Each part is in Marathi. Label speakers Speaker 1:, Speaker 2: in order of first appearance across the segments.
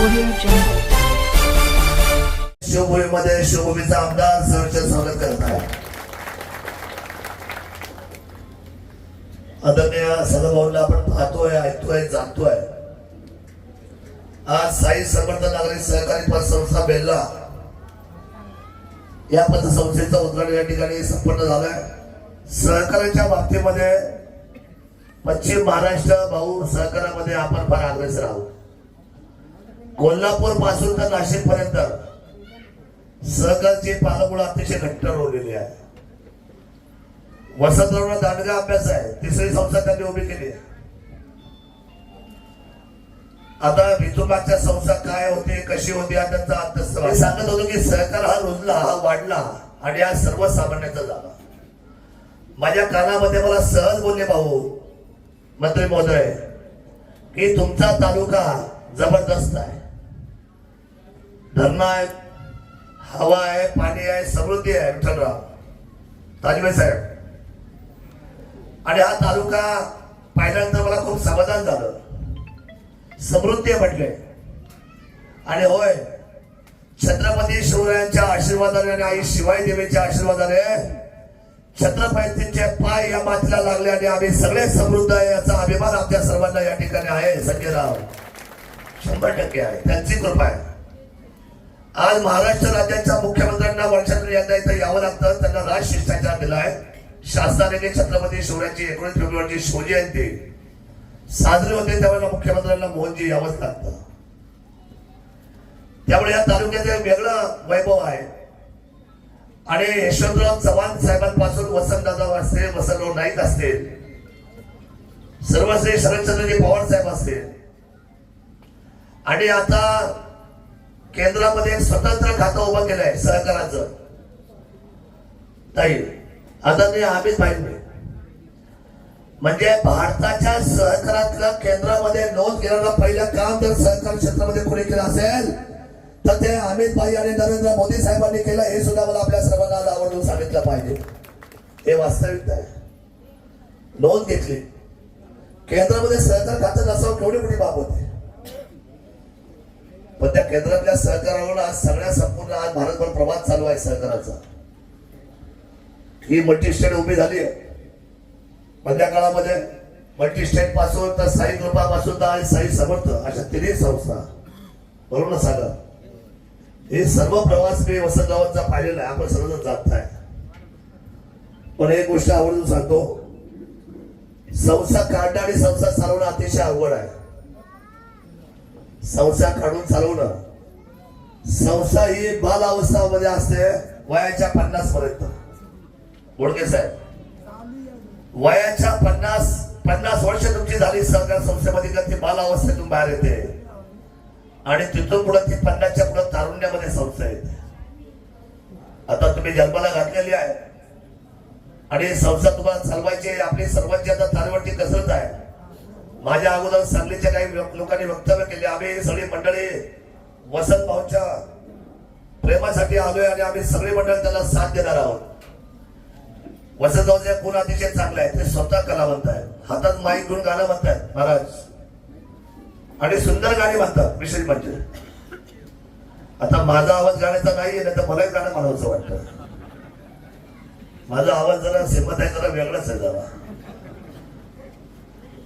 Speaker 1: Audio
Speaker 2: शिवभूमीमध्ये शिवभूमीचा आमदार सहर्ष स्वागत करत आहे आदरणीय सदाभाऊंना आपण पाहतोय ऐकतोय जाणतोय. आज साई समर्थ नागरिक सहकारी पतसंस्था बेल्ला या पतसंस्थेचं उद्घाटन या ठिकाणी संपन्न झालंय. सहकाराच्या बाबतीमध्ये पश्चिम महाराष्ट्र भाऊ सहकारामध्ये आपण फार अग्रेसर आहोत. कोल्हापूरपासून तर नाशिक पर्यंत सहकारचे पालमुळं अतिशय घट्ट रोवलेले आहे. वसंतरावला दांडगा अभ्यास आहे. तिसरी संस्था त्यांनी उभी केली आहे. आता विदुमागच्या संस्था काय होते कशी होती हा त्यांचा अभ्यास सांगत होतो की सहकार हा रुजला हा वाढला आणि हा सर्वसामान्याचा झाला. माझ्या कानामध्ये मला सहज बोलले भाऊ मंत्री महोदय की तुमचा तालुका जबरदस्त आहे. धरणं आहेत हवा आहे पाणी आहे समृद्धी आहे विठ्ठलराव. ताजवे साहेब. आणि हा तालुका पाहिल्यानंतर मला खूप समाधान झालं. समृद्धी म्हटले. आणि होय छत्रपती शिवरायांच्या आशीर्वादाने आणि आई शिवाई देवीच्या आशीर्वादाने छत्रपतींचे पाय या मातीला लागले आणि आम्ही सगळे समृद्ध आहे याचा अभिमान आपल्या सर्वांना या ठिकाणी आहे. संजयराव शंभर टक्के आहे. त्यांची कृपा आहे. आज महाराष्ट्र राज्याच्या मुख्यमंत्र्यांना वर्षातून एकदा इथं यावं लागतं. त्यांना राज शिष्टाचार दिलाय शासनाने छत्रपती शिवरायांची एकोणीस फेब्रुवारीची शिवजयंती साजरी होते त्यावेळेला मुख्यमंत्र्यांना मोहनजी यावंच लागतं. त्यामुळे या तालुक्याचे वेगळं वैभव आहे. आणि यशवंतराव चव्हाण साहेबांपासून वसंतदादा असतील वसंतराव नाईक असतील सर्वश्री शरदचंद्रजी पवार साहेब असतील. आणि आता केंद्रामध्ये स्वतंत्र खातं उभं केलंय सहकाराचं ताई आता ते आम्हीच पाहिजे. म्हणजे भारताच्या सहकारातलं केंद्रामध्ये नोंद घेणारं पहिलं काम जर सहकार क्षेत्रामध्ये कोणी केलं असेल तर ते अमित भाई आणि नरेंद्र मोदी साहेबांनी केलं हे सुद्धा मला आपल्या सर्वांना आवडून आवर्जून सांगितलं पाहिजे. हे वास्तविकता आहे नोंद घेतली. केंद्रामध्ये सहकार खातं नसावं केवढी मोठी बाब होती? पण त्या केंद्रातल्या सहकारावर आज सगळ्या संपूर्ण आज भारतभर प्रवास चालू आहे सहकाराचा ही मल्टी स्टेट उभी झाली आहे. मधल्या काळामध्ये मल्टी स्टेटपासून तर साई कृपापासून तर आणि साई समर्थ अशा तिन्ही संस्था. बरोबर ना सांगा हे सर्व प्रवास मी वसंतगावांचा पाहिलेला आहे. आपण सर्वजण जात आहे पण एक गोष्ट आवडून सांगतो. संस्था काढणं आणि संस्था चालवणं अतिशय अवघड आहे. संस्था काढून चालवणं. संस्था ही बाल अवस्थामध्ये असते वयाच्या पन्नास पर्यंत. बोडके साहेब. वयाच्या पन्नास पन्नास वर्ष तुमची झाली सहकार संस्थेमध्ये का ती बाल अवस्थेतून बाहेर येते? आणि तिथून पुढे ती पन्नासच्या पुढे तारुण्यामध्ये संस्था येते. आता तुम्ही जन्माला घातलेली आहे. आणि संस्था तुम्हाला चालवायची आपली सर्वांची आता तारवटी कसरत आहे. माझ्या अगोदर सांगलीच्या काही लोकांनी वक्तव्य केले. आम्ही सगळी मंडळी वसंत भाऊच्या प्रेमासाठी आलोय आणि आम्ही सगळी मंडळी त्याला साथ देणार आहोत. वसंत भाऊचे गुण अतिशय चांगले आहेत. ते स्वतः कलावंत आहेत. हातात माईक घेऊन गाणं म्हणतायत महाराज. आणि सुंदर गाणी म्हणतात विशेष म्हणजे. आता माझा आवाज गाण्याचा नाही नाही तर मलाही गाणं म्हणावंसं वाटतं. माझा आवाज जरा सिमत आहे जरा वेगळाच आहे जरा.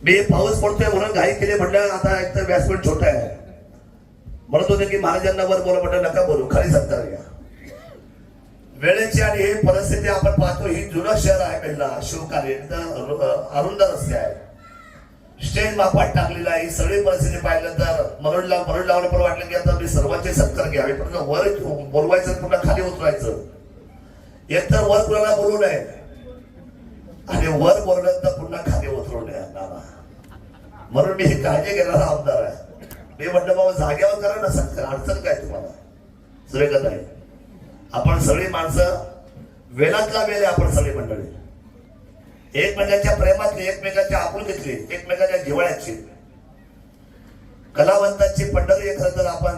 Speaker 2: मी पाऊस पडतोय म्हणून घाई केली म्हटलं आता एक तर व्यासपीठ छोट आहे. म्हणत होते की महाराजांना वर बोला म्हटलं नका बोलू खाली सत्कार घ्या वेळेची आणि ही परिस्थिती आपण पाहतो ही जुनं शहर आहे पहिला शिवकालीन अरुंद रस्ते आहे स्टेज मापात टाकलेला आहे ही सगळी परिस्थिती पाहिलं तर मरड लाव मरड लावलं पण वाटलं की आता मी सर्वांचे सत्कार घ्यावे पण वर बोलवायचं पुन्हा खाली उतरायचं एक तर वर कुणाला बोलू नये. आणि वर बोललं तर पुन्हा खाली म्हणून मी हे काळजी घेणारा आमदार आहे. मी म्हटलं बाबा जाग्यावर करा ना सत्कार अडचण काय तुम्हाला? सुरेखत आहे आपण सगळी माणसं वेळातला वेळ आहे आपण सगळी मंडळी. एकमेकांच्या प्रेमातली एकमेकांच्या आपुलकीतली एकमेकांच्या जिवाळ्याची कलावंतांची पंढरी खरं तर आपण.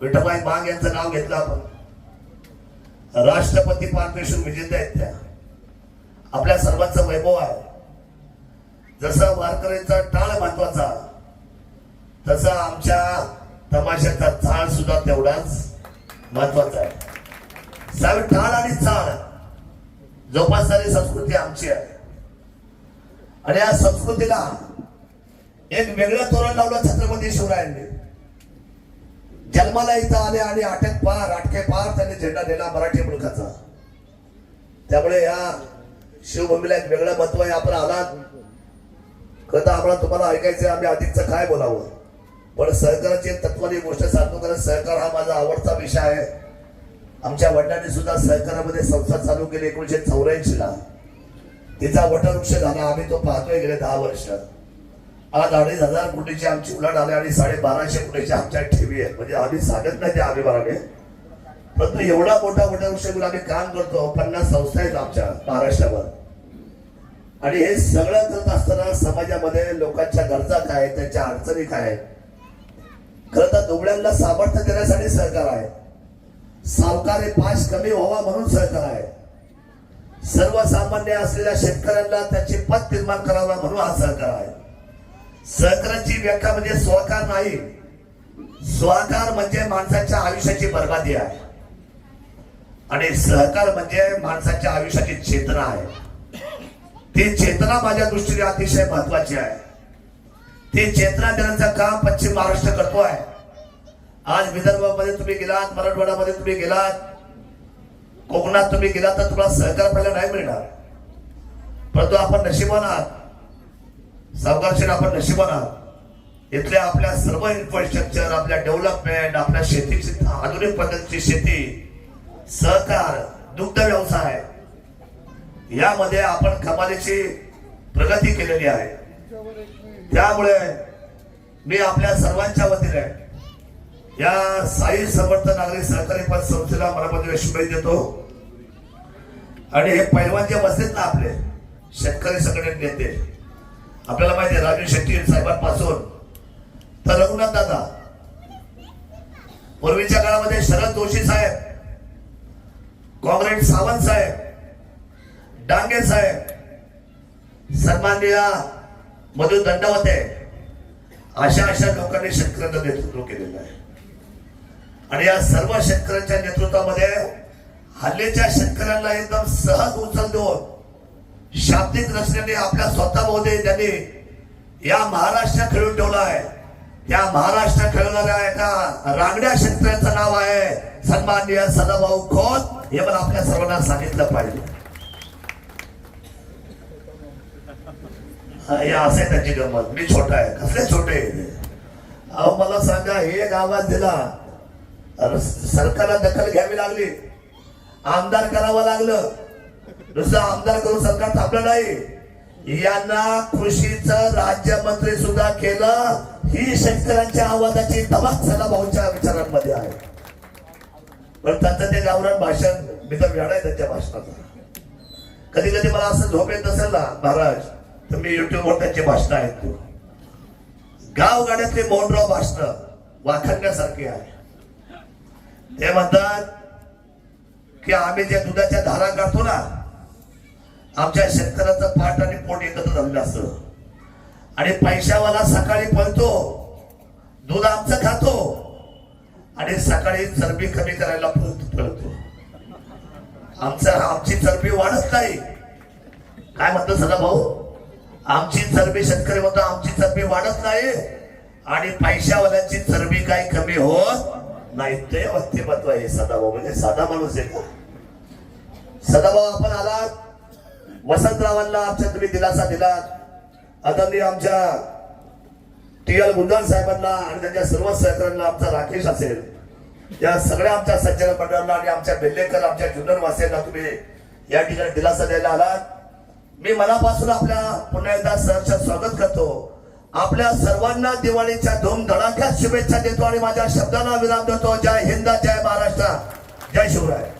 Speaker 2: विठबाई मांग यांचं नाव घेतलं आपण. राष्ट्रपती पारितोषिक विजेते आहेत त्या. आपल्या सर्वांचं वैभव आहे. जसं वारकऱ्यांचा टाळ महत्त्वाचा तसं आमच्या तमाशाचा चाळ सुद्धा तेवढाच महत्त्वाचा आहे. साहेब टाळ आणि चाळ जोपासणारी संस्कृती आमची आहे. आणि या संस्कृतीला एक वेगळं तोरण लावलं छत्रपती शिवरायांनी. जन्माला इथं आले आणि आटक पार आटके पार त्यांनी झेंडा दिला मराठी मुलकाचा त्यामुळे या शिवभूमीला एक वेगळं महत्त्व आहे. आपण आलात खरं तर आम्हाला तुम्हाला ऐकायचं आम्ही आधीचं काय बोलावं? पण सहकाराची तत्वाने गोष्ट सांगतो कारण सहकार हा माझा आवडता विषय आहे. आमच्या वडिलांनी सुद्धा सहकारामध्ये संस्था चालू केली एकोणीशे चौऱ्याऐंशीला. तिचा वटवृक्ष झाला आम्ही तो पाहतोय गेले दहा वर्ष. आज अडीच हजार कोटीची आमची उलट आली आणि साडेबाराशे कोटीची आमच्या ठेवी आहे म्हणजे आम्ही सांगत नाही ते आम्ही बराने परंतु एवढा मोठा वटवृक्ष आम्ही काम करतो पन्नास संस्था आहेत आमच्या महाराष्ट्रावर. आणि हे सगळं करत असताना समाजामध्ये लोकांच्या गरजा काय त्यांच्या अडचणी काय? आहेत खरं तर दुबळ्यांना सामर्थ्य देण्यासाठी सहकार आहे. सावकारी पाश कमी व्हावा म्हणून सहकार आहे. सर्वसामान्य असलेल्या शेतकऱ्यांना त्याची पद निर्माण करावा म्हणून हा सहकार आहे. सहकाराची व्याख्या म्हणजे स्वाकार नाही. स्वाकार म्हणजे माणसाच्या आयुष्याची बर्बादी आहे. आणि सहकार म्हणजे माणसाच्या आयुष्याची चेतना आहे. ती चेतना माझ्या दृष्टीने अतिशय महत्वाची आहे. ती चेतना देण्याचं काम पश्चिम महाराष्ट्र करतोय आज विदर्भामध्ये तुम्ही गेलात मराठवाड्यामध्ये तुम्ही गेलात कोकणात तुम्ही गेलात तर तुम्हाला सहकार पहिला नाही मिळणार. परंतु आपण नशिबान आहात. सावकारशीर आपण नशिबान आहात. इथल्या आपल्या सर्व इन्फ्रास्ट्रक्चर आपल्या डेव्हलपमेंट आपल्या शेतीची आधुनिक पद्धतीची शेती सहकार दुग्ध व्यवसाय यामध्ये आपण कमालीची प्रगती केलेली आहे. त्यामुळे मी आपल्या सर्वांच्या वतीने या साई समर्थ नागरिक सहकारी पद संस्थेला मनामध्ये शुभेच्छा देतो. आणि हे पैलवान जे बसलेत ना आपले शेतकरी संघटन नेते आपल्याला माहिती आहे राजू शेट्टी साहेबांपासून. तर रघुनाथ दादा पूर्वीच्या काळामध्ये शरद जोशी साहेब काँग्रेस सावंत साहेब डांगे साहेब सन्माननीय मधु दंडवते अशा अशा लोकांनी शेतकऱ्यांचं नेतृत्व केलेलं आहे. आणि या सर्व शेतकऱ्यांच्या नेतृत्वामध्ये हल्लीच्या शेतकऱ्यांना एकदम सहज उचल देऊन शाब्दिक रचनेने आपल्या स्वतःमध्ये त्यांनी या महाराष्ट्र खेळून ठेवला आहे. त्या महाराष्ट्र खेळणाऱ्या एका रांगड्या शेतकऱ्यांचं नाव आहे सन्माननीय सदाभाऊ खोत. हे पण आपल्या सर्वांना सांगितलं पाहिजे. या असे त्यांची गंमत. मी छोटा आहे. कसले छोटे अहो मला सांगा हे गावात दिला. सरकारला दखल घ्यावी लागली. आमदार करावं लागलं. नुसतं आमदार करून सरकार थांबलं नाही. यांना कृषीचं राज्यमंत्री सुद्धा केलं. ही शेतकऱ्यांच्या आवाजाची तपासणा भाऊच्या विचारांमध्ये आहे. पण त्यांचं ते गावरान भाषण मी तर वेळा आहे त्यांच्या भाषणाचा. कधी कधी मला असं झोप येत असेल ना महाराज. तर मी युट्यूबवर त्यांची भाषणं ऐकतो गावगाड्यातली मोहनराव भाषण वाखण्यासारखे आहे. ते म्हणतात की आम्ही त्या दुधाच्या धारा काढतो ना आमच्या शेतकऱ्याचं पाठ आणि पोट एकत्र झालेलं असतं. आणि पैशावाला सकाळी पळतो दूध आमचं खातो आणि सकाळी चरबी कमी करायला पळतो पळतो. आमचं आमची चरबी वाढत नाही. काय म्हणतो सदा भाऊ आमची चरबी शेतकरी म्हणतो आमची चरबी वाढत नाही. आणि पैशावाल्यांची चरबी काही कमी होत नाही. ते व्यक्तिमत्व आहे. सदाभाऊ म्हणजे साधा माणूस आहे. का सदाभाऊ आपण आलात. वसंतरावांना आमच्या तुम्ही दिलासा दिलात. आदरणीय आमच्या टी एल गुंडाल साहेबांना आणि त्यांच्या सर्व सहकाऱ्यांना आमचा राकेश असेल. या सगळ्या आमच्या संचालक मंडळांना आणि आमच्या बेल्लेकर आमच्या जुन्नर वासियांना तुम्ही या ठिकाणी दिलासा द्यायला आलात. मी मनापासून आपल्या पुन्हा एकदा सहर्ष स्वागत करतो. आपल्या सर्वांना दिवाळीच्या धूम धडाक्यात शुभेच्छा देतो आणि माझ्या शब्दांना विराम देतो. जय हिंद जय महाराष्ट्र. जय शिवराय.